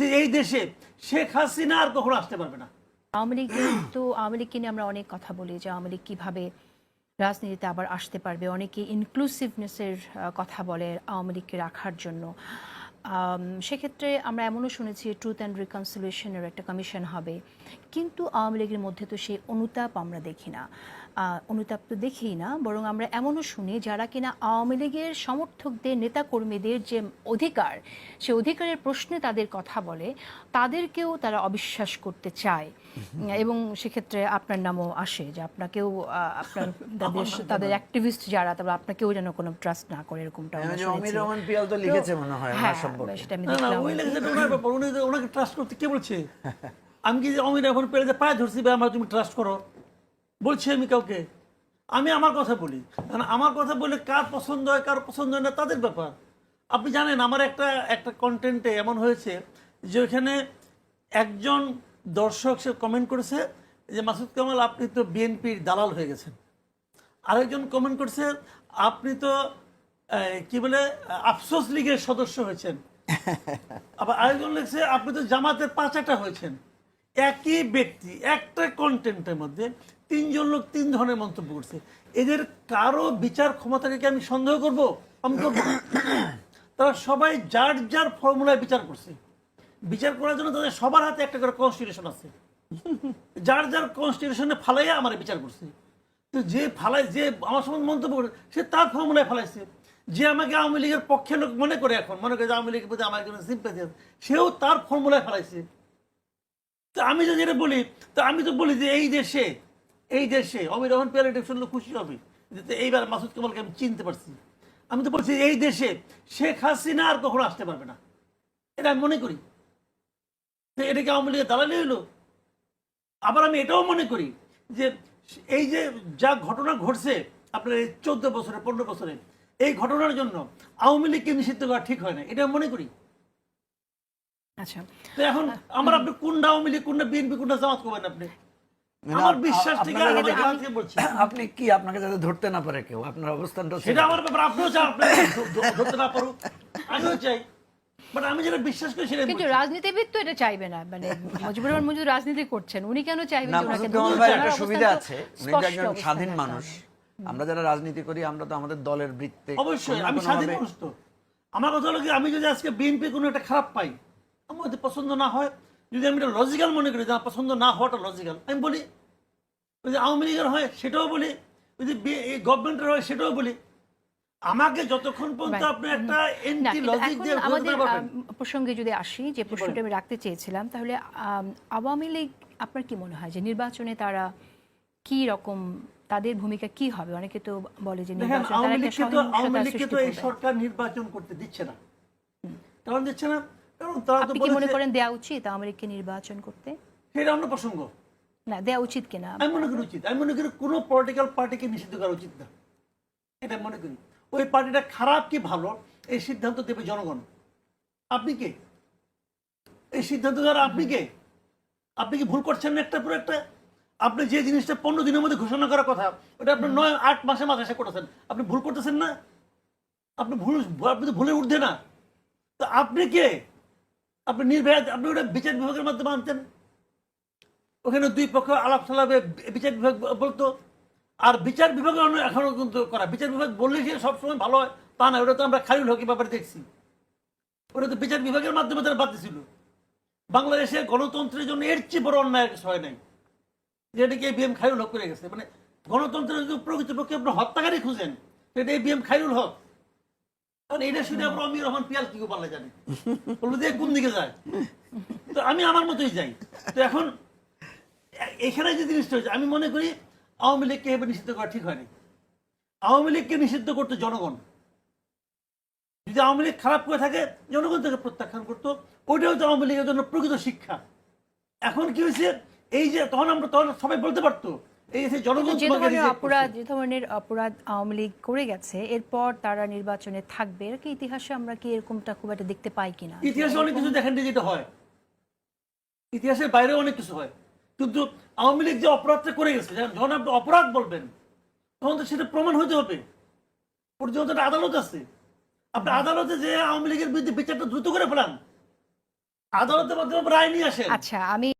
বলছি এই দেশে শেখ হাসিনা আর কখনো আসতে পারবে না। আওয়ামী লীগ তো আওয়ামী লীগকে নিয়ে আমরা অনেক কথা বলি যে আওয়ামী লীগ কীভাবে রাজনীতিতে আবার আসতে পারবে, অনেকে ইনক্লুসিভনেসের কথা বলে আওয়ামী লীগকে রাখার জন্য। সেক্ষেত্রে আমরা এমনও শুনেছি ট্রুথ অ্যান্ড রিকনসিলিয়েশনের একটা কমিশন হবে। কিন্তু আওয়ামী লীগের মধ্যে তো সেই অনুতাপ আমরা দেখি না। অনুতাপ তো দেখি না বরং আমরা এমনও শুনি যারা কিনা আওয়ামী লীগের সমর্থকদের নেতাকর্মীদের যে অধিকার সে অধিকারের প্রশ্নে তাদের কথা বলে তাদেরকেও তারা অবিশ্বাস করতে চায়। এবং সেক্ষেত্রে আপনার নামও আসে যে আপনাকেও আপনার তাদের তাদের অ্যাক্টিভিস্ট যারা তারপর আপনাকেও যেন কোনো ট্রাস্ট না করে এরকমটা তো লিখেছে মনে হয় হ্যাঁ। সম্পর্কে। সেটা আমি না না ওই লেগেছে ওনার ব্যাপার উনি ওনাকে ট্রাস্ট করতে কে বলছে? আমি কি এখন পেরে পায়ে ধরছি ভাই আমার তুমি ট্রাস্ট করো। বলছি আমি কাউকে। আমি আমার কথা বলি। কারণ আমার কথা বলে কার পছন্দ হয় কার পছন্দ হয় না তাদের ব্যাপার। আপনি জানেন আমার একটা একটা কন্টেন্টে এমন হয়েছে যে ওইখানে একজন দর্শক সে কমেন্ট করেছে যে মাসুদ কামাল আপনি তো বিএনপির দালাল হয়ে গেছেন। আরেকজন কমেন্ট করছে আপনি তো কি বলে আফসোস লীগের সদস্য হয়েছেন। আবার আরেকজন লিখছে আপনি তো জামাতের পাঁচাটা হয়েছেন। একই ব্যক্তি একটা কন্টেন্টের মধ্যে তিনজন লোক তিন ধরনের মন্তব্য করছে। এদের কারও বিচার ক্ষমতাকে কি আমি সন্দেহ করব? আমি করব না। তারা সবাই যার যার ফর্মুলায় বিচার করছে। বিচার করার জন্য তাদের সবার হাতে একটা করে কনস্টিটিউশন আছে। যার যার কনস্টিটিউশনে ফালাইয়া আমার বিচার করছে। তো যে ফালাই যে আমার সম্বন্ধে মন্তব্য করে সে তার ফর্মুলায় ফালাইছে। যে আমাকে আওয়ামী লীগের পক্ষে লোক মনে করে এখন, মনে করে যে আওয়ামী লীগের প্রতি আমার কোনো সিম্পাথি আছে, সেও তার ফর্মুলায় ফালাইছে তো আমি যদি এটা বলি, তো আমি তো বলি যে এই দেশে এই দেশে অমির রহমান পেয়ারে শুনলে খুশি হবে, যে এইবার মাসুদ কামালকে আমি চিনতে পারছি। আমি তো বলছি এই দেশে শেখ হাসিনা আর কখনো আসতে পারবে না। এটা আমি মনে করি। তো এটা কি আওয়ামী লীগের দালালি হইল আবার আমি এটাও মনে করি যে এই যে যা ঘটনা ঘটছে আপনার এই চোদ্দ বছরে, পনেরো বছরে এই ঘটনার জন্য আওয়ামী লীগকে নিষিদ্ধ করা ঠিক হয় না এটা মনে করি। আচ্ছা। তো এখন আমার আপনি কোনটা আওয়ামী লীগ কোনটা বিএনপি কোনটা জামাত করবেন আপনি? আমার বিশ্বাস থেকে আপনাকে আমার যাতে- গান থেকে বলছি। আপনি কি আপনাকে যাতে ধরতে না পারে কেউ? আপনার অবস্থানটা সেটা আমার ব্যাপার আপনিও চান ধরতে না পারুক। আমিও চাই। বাট আমি যেটা বিশ্বাস করি সেটা কিন্তু রাজনীতিবিদ তো এটা চাইবে না মানে মুজিবুর রহমান রাজনীতি করছেন উনি কেন চাইবেন সুবিধা আছে। উনি তো একজন স্বাধীন মানুষ। আমরা যারা রাজনীতি করি আমরা তো আমাদের দলের বৃত্তে অবশ্যই আমি স্বাধীন মানুষ তো। আমার কথা হলো কি আমি যদি আজকে বিএনপি কোনো একটা খারাপ পাই আমার যদি পছন্দ না হয় যদি আমি এটা লজিক্যাল মনে করি যে পছন্দ না হওয়াটা লজিক্যাল আমি বলি ওই যে আওয়ামী লীগের হয় সেটাও বলি ওই যে গভর্নমেন্টের হয় সেটাও বলি। আমাকে যতক্ষণ পর্যন্ত আপনি একটা এন্টি লজিক দিয়ে আমাদের প্রসঙ্গে যদি আসি যে প্রশ্নটা আমি রাখতে চেয়েছিলাম তাহলে আওয়ামী লীগ আপনার কি মনে হয় যে নির্বাচনে তারা কি রকম তাদের ভূমিকা কি হবে? অনেকে তো বলে যে নির্বাচনে এই সরকার নির্বাচন করতে দিচ্ছে না। কারণ দিচ্ছে না? কারণ তারা তো মনে করেন দেওয়া উচিত আওয়ামী লীগকে নির্বাচন করতে? সেটা অন্য প্রসঙ্গ। না দেওয়া উচিত কিনা? আমি মনে করি উচিত। আমি মনে করি কোনো পলিটিক্যাল পার্টিকে নিষিদ্ধ করা উচিত না। এটা মনে করি। ওই পার্টিটা খারাপ কি ভালো এই সিদ্ধান্ত দেবে জনগণ। আপনি কে? এই সিদ্ধান্ত দ্বারা আপনি কে? আপনি কি ভুল করছেন না একটা পর একটা? আপনি যে জিনিসটা পনেরো দিনের মধ্যে ঘোষণা করার কথা, ওটা আপনি নয়, আট মাসে মাসে এসে করেছেন। আপনি ভুল করতেছেন না? আপনি ভুল, আপনি তো ভুলে উঠতে না। তো আপনি কে? আপনি নির্ভয় আপনি ওটা বিচার বিভাগের মাধ্যমে আনতেন। ওখানে দুই পক্ষ আলাপ সালাপে বিচার বিভাগ বলতো। আর বিচার বিভাগ এখনও কিন্তু করা। বিচার বিভাগ বললে সে সবসময় ভালো হয়, তা না, ওটা তো আমরা খালিল হকি ব্যাপারে দেখছি। ওটা তো বিচার বিভাগের মাধ্যমে তারা বাদ ছিল বাংলাদেশে গণতন্ত্রের জন্য এর চেয়ে বড় অন্যায় হয় নাই। যেটাকে বিএম খাইরুল হক করে গেছে? মানে গণতন্ত্রের যদি প্রকৃতপক্ষে আপনি হত্যাকারী খুঁজেন এই বিএম খাইরুল হক। কারণ এটা শুনে আমরা অমির রহমান পিয়াল কি পারলে জানি? বলব যে কোন দিকে যায়? তো আমি আমার মতোই যাই। তো এখন এখানে যে জিনিসটা হচ্ছে আমি মনে করি আওয়ামী লীগকে এভাবে নিষিদ্ধ করা ঠিক হয়নি। আওয়ামী লীগকে নিষিদ্ধ করতো জনগণ। যদি আওয়ামী লীগ খারাপ করে থাকে, জনগণ তাকে প্রত্যাখ্যান করতো। ওইটা হচ্ছে আওয়ামী লীগের জন্য প্রকৃত শিক্ষা। এখন কি হয়েছে? এই যে তখন আমরা তখন সবাই বলতে পারতো এই যে জনগণ যে ধরনের অপরাধ যে ধরনের অপরাধ আওয়ামী লীগ করে গেছে এরপর তারা নির্বাচনে থাকবে। এর কি ইতিহাসে আমরা কি এরকমটা খুব একটা দেখতে পাই কিনা? ইতিহাসে অনেক কিছু দেখেন যেটা হয়। ইতিহাসের বাইরে অনেক কিছু হয়। কিন্তু আওয়ামী লীগ যে অপরাধটা করে গেছে যখন- যখন আপনি অপরাধ বলবেন তখন তো সেটা প্রমাণ হতে হবে। পর্যন্ত একটা আদালত আছে। আপনি আদালতে যে আওয়ামী লীগের বিরুদ্ধে বিচারটা দ্রুত করে ফেলান আদালতের মাধ্যমে রায় নিয়ে আসেন। আচ্ছা আমি